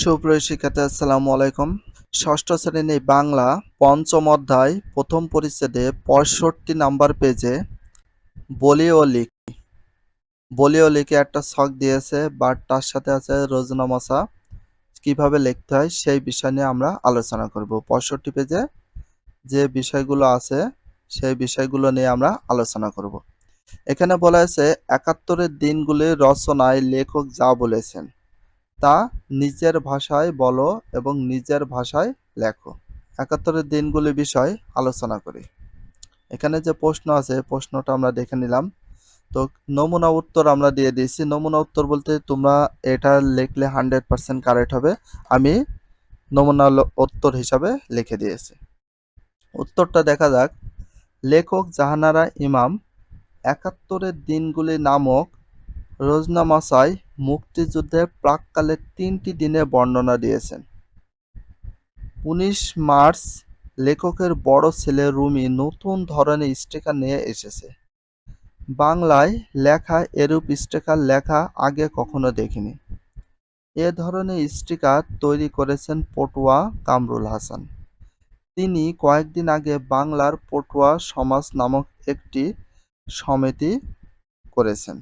সুপ্রিয় শিক্ষার্থী, আসসালামু আলাইকুম। ষষ্ঠ শ্রেণি বাংলা পঞ্চম অধ্যায় প্রথম পরিচ্ছেদে পঁয়ষট্টি নাম্বার পেজে বলি ও লিখি। বলি ও লিখে একটা ছক দিয়েছে বাট তার সাথে আছে রোজনামশা কীভাবে লিখতে হয় সেই বিষয় নিয়ে আমরা আলোচনা করব। পঁয়ষট্টি পেজে যে বিষয়গুলো আছে, সেই বিষয়গুলো নিয়ে আমরা আলোচনা করব। এখানে বলা হয়েছে, একাত্তরের দিনগুলি রচনায় লেখক যা বলেছেন। তা নিজের ভাষায় বলো এবং নিজের ভাষায় লেখো। একাত্তরের দিনগুলি বিষয় আলোচনা করি। এখানে যে প্রশ্ন আছে প্রশ্নটা আমরা দেখে নিলাম। তো নমুনা উত্তর আমরা দিয়ে দিয়েছি। নমুনা উত্তর বলতে তোমরা এটা লিখলে হান্ড্রেড পার্সেন্ট কারেক্ট হবে। আমি নমুনা উত্তর হিসাবে লিখে দিয়েছি। উত্তরটা দেখা যাক। লেখক জাহানারা ইমাম, একাত্তরের দিনগুলি নামক রোজনামাসায় মুক্তিযুদ্ধের প্রাক্কালে তিনটি দিনের বর্ণনা দিয়েছেন। উনিশ মার্চ লেখকের বড় ছেলে রুমি নতুন ধরনের স্টিকার নিয়ে এসেছে। বাংলায় লেখা এরূপ স্টিকার লেখা আগে কখনো দেখিনি। এ ধরনের স্টিকার তৈরি করেছেন পটুয়া কামরুল হাসান। তিনি কয়েকদিন আগে বাংলার পটুয়া সমাজ নামক একটি সমিতি করেছেন।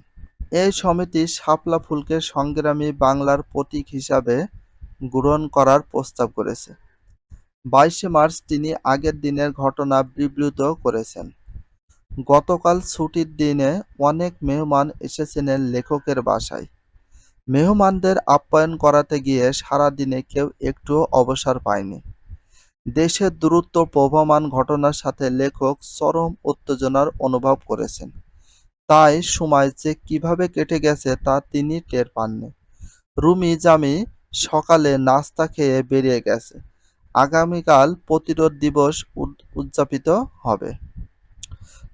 এই সমিতি শাপলা ফুলকে সংগ্রামী বাংলার প্রতীক হিসাবে গ্রহণ করার প্রস্তাব করেছে। বাইশে মার্চ তিনি আগের দিনের ঘটনা বিবৃত করেছেন। গতকাল ছুটির দিনে অনেক মেহমান এসেছিলেন লেখকের বাসায়। মেহমানদের আপ্যায়ন করাতে গিয়ে সারাদিনে কেউ একটুও অবসর পায়নি। দেশের দ্রুত প্রবহমান ঘটনার সাথে লেখক চরম উত্তেজনার অনুভব করেছেন। তাই সময় যে কীভাবে কেটে গেছে তা তিনি টের পাননি। রুমি জামি সকালে নাস্তা খেয়ে বেরিয়ে গেছে। আগামীকাল প্রতিরোধ দিবস উদ- উদযাপিত হবে।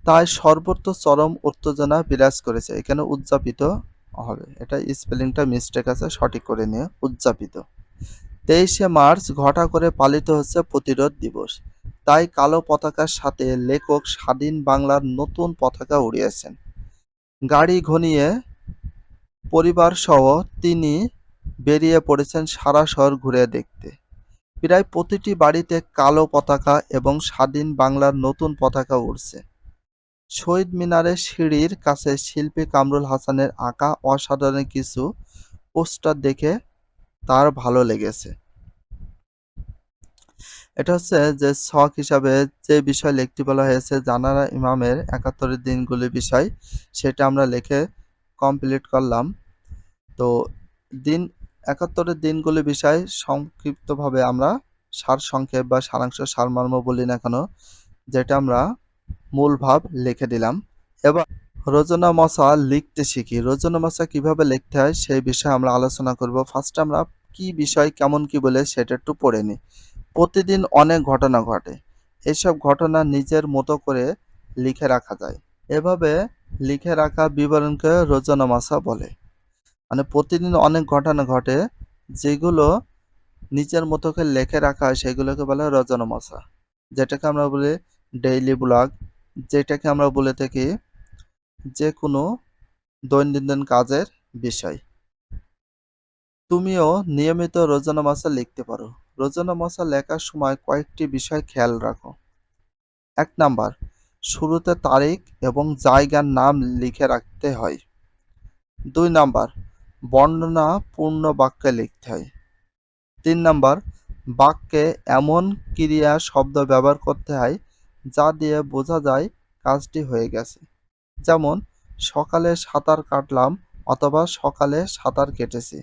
তাই সর্বত্র চরম উত্তেজনা বিরাজ করেছে। এখানে উদযাপিত হবে। এটা স্পেলিংটা মিস্টেক আছে, সঠিক করে নিয়ে উদযাপিত। তেইশে মার্চ ঘটা করে পালিত হচ্ছে প্রতিরোধ দিবস। তাই কালো পতাকার সাথে লেখক স্বাধীন বাংলার নতুন পতাকা উড়িয়েছেন। গাড়ি ঘনিয়ে পরিবারসহ তিনি বেরিয়ে পড়েছেন সারা শহর ঘুরে দেখতে। প্রায় প্রতিটি বাড়িতে কালো পতাকা এবং স্বাধীন বাংলার নতুন পতাকা উড়ছে। শহীদ মিনারের সিঁড়ির কাছে শিল্পী কামরুল হাসানের আঁকা অসাধারণ কিছু পোস্টার দেখে তার ভালো লেগেছে। এটা হচ্ছে যে শখ হিসাবে যে বিষয় লিখতে বলা হয়েছে জানারা ইমামের একাত্তরের দিনগুলি বিষয়, সেটা আমরা লিখে কমপ্লিট করলাম। তো দিন একাত্তরের দিনগুলি বিষয় সংক্ষিপ্তভাবে আমরা সার সংক্ষেপ বা সারাংশ সারমর্ম বলি না কেন, যেটা আমরা মূল ভাব লিখে দিলাম। এবার রচনা মশা লিখতে শিখি। রচনা মশা কীভাবে লিখতে হয় সেই বিষয়ে আমরা আলোচনা করব। ফার্স্ট আমরা কি বিষয় কেমন কি বলে সেটা একটু পড়ে নিই। প্রতিদিন অনেক ঘটনা ঘটে। এসব ঘটনা নিজের মতো করে লিখে রাখা যায়। এভাবে লিখে রাখা বিবরণকে রচনামাশা বলে। মানে প্রতিদিন অনেক ঘটনা ঘটে, যেগুলো নিজের মতো করে লিখে রাখা হয়, সেগুলোকে বলে রচনামাশা যেটাকে আমরা বলি ডেইলি ব্লগ, যেটাকে আমরা বলে থাকি যে কোনো দৈনন্দিন কাজের বিষয়। তুমিও নিয়মিত রচনামাশা লিখতে পারো। রচনামাশা লেখার সময় কয়েকটি বিষয় খেয়াল রাখো। এক নাম্বার, শুরুতে তারিখ এবং জায়গার নাম লিখে রাখতে হয়। দুই নাম্বার, বর্ণনা পূর্ণ বাক্যে লিখতে হয়। তিন নাম্বার, বাক্যে এমন ক্রিয়া, শব্দ ব্যবহার করতে হয় যা দিয়ে বোঝা যায় কাজটি হয়ে গেছে। যেমন, সকালে সাঁতার কাটলাম অথবা সকালে সাঁতার কেটেছি।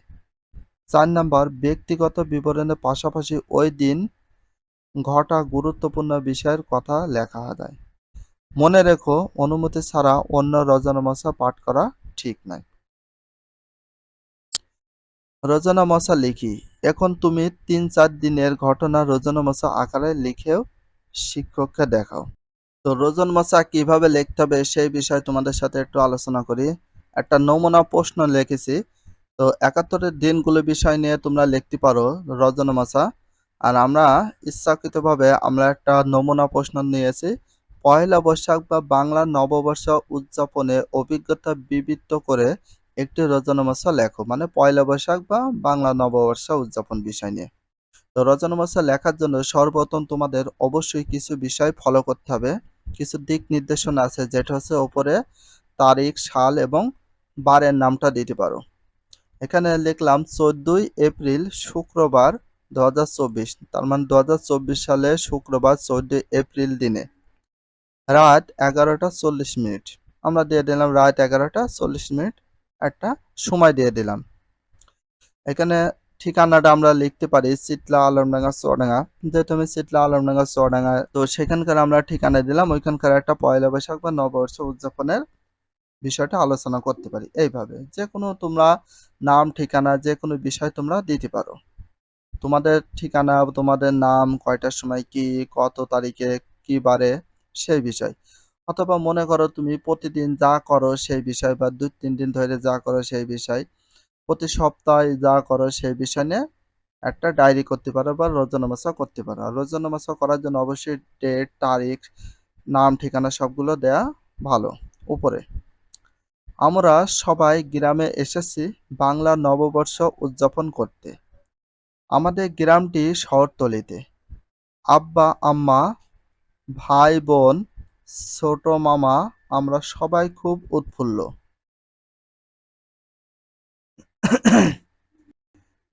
চার নাম্বার, ব্যক্তিগত বিবরণের পাশাপাশি ওই দিন ঘটা গুরুত্বপূর্ণ বিষয়ের কথা লেখা যায় মনে রেখো, অনুমতি ছাড়া অন্য রচনামশা পাঠ করা ঠিক নয়। রচনামশা লিখি। এখন তুমি তিন চার দিনের ঘটনা রচনামশা আকারে লিখেও শিক্ষককে দেখাও। তো রোজনমশা কীভাবে লিখতে হবে সেই বিষয়ে তোমাদের সাথে একটু আলোচনা করি। একটা নমুনা প্রশ্ন লিখেছি। তো একাত্তরের দিনগুলো বিষয় নিয়ে তোমরা লিখতে পারো রজনমশা আর আমরা ইচ্ছাকৃতভাবে আমরা একটা নমুনা প্রশ্ন নিয়েছি। পয়লা বৈশাখ বা বাংলা নববর্ষ উদযাপনে অভিজ্ঞতা বিবৃত করে একটি রচনামালা লেখো মানে পয়লা বৈশাখ বা বাংলা নববর্ষ উদযাপন বিষয় নিয়ে। তো রচনামালা লেখার জন্য সর্বপ্রথম তোমাদের অবশ্যই কিছু বিষয় ফলো করতে হবে। কিছু দিক নির্দেশনা আছে, যেটা হচ্ছে ওপরে তারিখ, সাল এবং বারের নামটা দিতে পারো। এখানে লিখলাম চোদ্দই এপ্রিল শুক্রবার দু হাজার চব্বিশ, তার মানে দু হাজার চব্বিশ সালে শুক্রবার চোদ্দই এপ্রিল দিনে। রাত এগারোটা চল্লিশ মিনিট। আমরা দিয়ে দিলাম রাত এগারোটা চল্লিশ মিনিট একটা সময় দিয়ে দিলাম। এখানে ঠিকানাটা আমরা লিখতে পারি চিতলা আলমডাঙ্গা চুয়াডাঙ্গা। যেহেতু আমি চিতলা আলমডাঙ্গা চুয়াডাঙ্গা, তো সেখানকার আমরা ঠিকানা দিলাম। ওইখানকার একটা পয়লা বৈশাখ বা নববর্ষ উদযাপনের বিষয়টা আলোচনা করতে পারি। এইভাবে যে কোনো তোমরা নাম, ঠিকানা যে কোনো বিষয় তোমরা দিতে পারো। তোমাদের ঠিকানা, তোমাদের নাম, কয়টার সময় কি, কত তারিখে কি বারে সেই বিষয়। অথবা মনে করো তুমি প্রতিদিন যা করো সেই বিষয় বা দুই, তিন দিন ধরে যা করো সেই বিষয়, প্রতি সপ্তাহে যা করো সেই বিষয় নিয়ে একটা ডায়েরি করতে পারো বা রচনামাচা করতে পারো। রচনামাচা করার জন্য অবশ্যই ডেট, তারিখ, নাম, ঠিকানা সবগুলো দেয়া ভালো। উপরে আমরা সবাই গ্রামে এসেছি বাংলা নববর্ষ উদযাপন করতে। আমাদের গ্রামটি শহরতলিতে। আব্বা, আম্মা, ভাই, বোন, ছোট মামা, আমরা সবাই খুব উৎফুল্ল।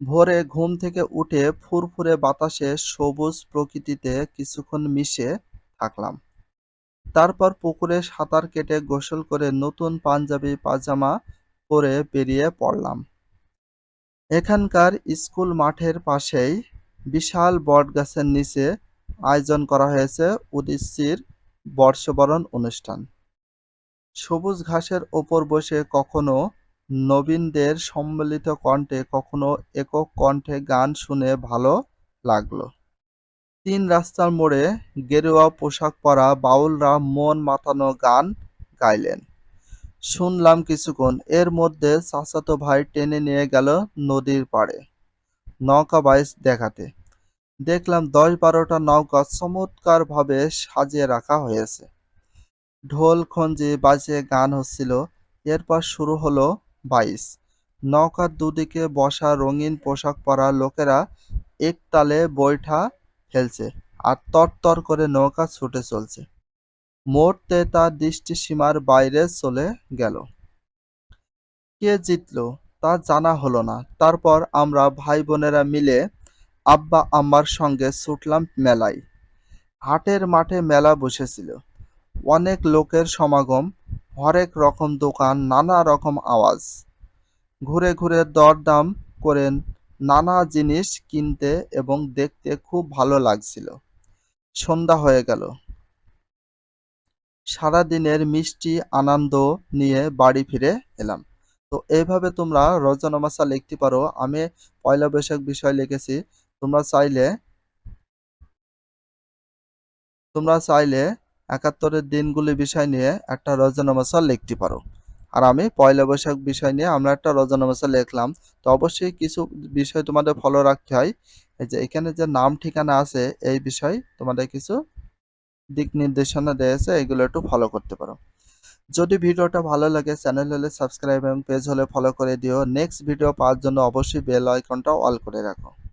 ভোরে ঘুম থেকে উঠে ফুরফুরে বাতাসে সবুজ প্রকৃতিতে কিছুক্ষণ মিশে থাকলাম। তারপর পুকুরে সাঁতার কেটে গোসল করে নতুন পাঞ্জাবি, পাজামা পরে বেরিয়ে পড়লাম। এখানকার স্কুল মাঠের পাশেই বিশাল বটগাছের নিচে আয়োজন করা হয়েছে উদীচ্যির বর্ষবরণ অনুষ্ঠান। সবুজ ঘাসের ওপর বসে কখনো নবীনদের সম্মিলিত কণ্ঠে, কখনো একক কণ্ঠে গান শুনে ভালো লাগল। তিন রাস্তার মোড়ে গেরুয়া পোশাক পরা বাউলরা মন মাতানো গান গাইলেন। শুনলাম কিছুক্ষণ, এর মধ্যে চাচাতো ভাই টেনে নিয়ে গেল নদীর পাড়ে নৌকা বাইচ দেখাতে। দেখলাম দশ বারোটা নৌকা চমৎকার ভাবে সাজিয়ে রাখা হয়েছে। ঢোল খঞ্জি বাজে গান হচ্ছিল। এরপর শুরু হলো বাইচ নৌকার দুদিকে বসা রঙিন পোশাক পরা লোকেরা একতালে বৈঠা ফেলছে আর তরতর করে নৌকা ছুটে চলছে। মুহূর্তে তার দৃষ্টিসীমার বাইরে চলে গেল। কে জিতল তা জানা হলো না। তারপর আমরা ভাই বোনেরা মিলে আব্বা আম্মার সঙ্গে ছুটলাম মেলায়। হাটের মাঠে মেলা বসেছিল। অনেক লোকের সমাগম, হরেক রকম দোকান, নানা রকম আওয়াজ। ঘুরে ঘুরে দরদাম করে নানা জিনিস কিনতে এবং দেখতে খুব ভালো লাগছিল। সন্ধ্যা হয়ে গেল। সারাদিনের মিষ্টি আনন্দ নিয়ে বাড়ি ফিরে এলাম। তো এইভাবে তোমরা রচনামাচা লিখতে পারো। আমি পয়লা বৈশাখ বিষয় লিখেছি। তোমরা চাইলে তোমরা চাইলে একাত্তরের দিনগুলি বিষয় নিয়ে একটা রচনামাচা লিখতে পারো। আর আমি পয়লা বৈশাখ বিষয় নিয়ে আমরা একটা রচনামাচা লিখলাম। তো অবশ্যই কিছু বিষয় তোমাদের ফলো রাখতে হয়। যে এখানে যে নাম ঠিকানা আছে, এই বিষয় তোমাদের কিছু দিক নির্দেশনা দিয়েছে এগুলো একটু ফলো করতে পারো। যদি ভিডিওটা ভালো লাগে চ্যানেল হলে সাবস্ক্রাইব এবং পেজ হলে ফলো করে দিও। নেক্সট ভিডিও পাওয়ার জন্য অবশ্যই বেল আইকনটা অল করে রাখো।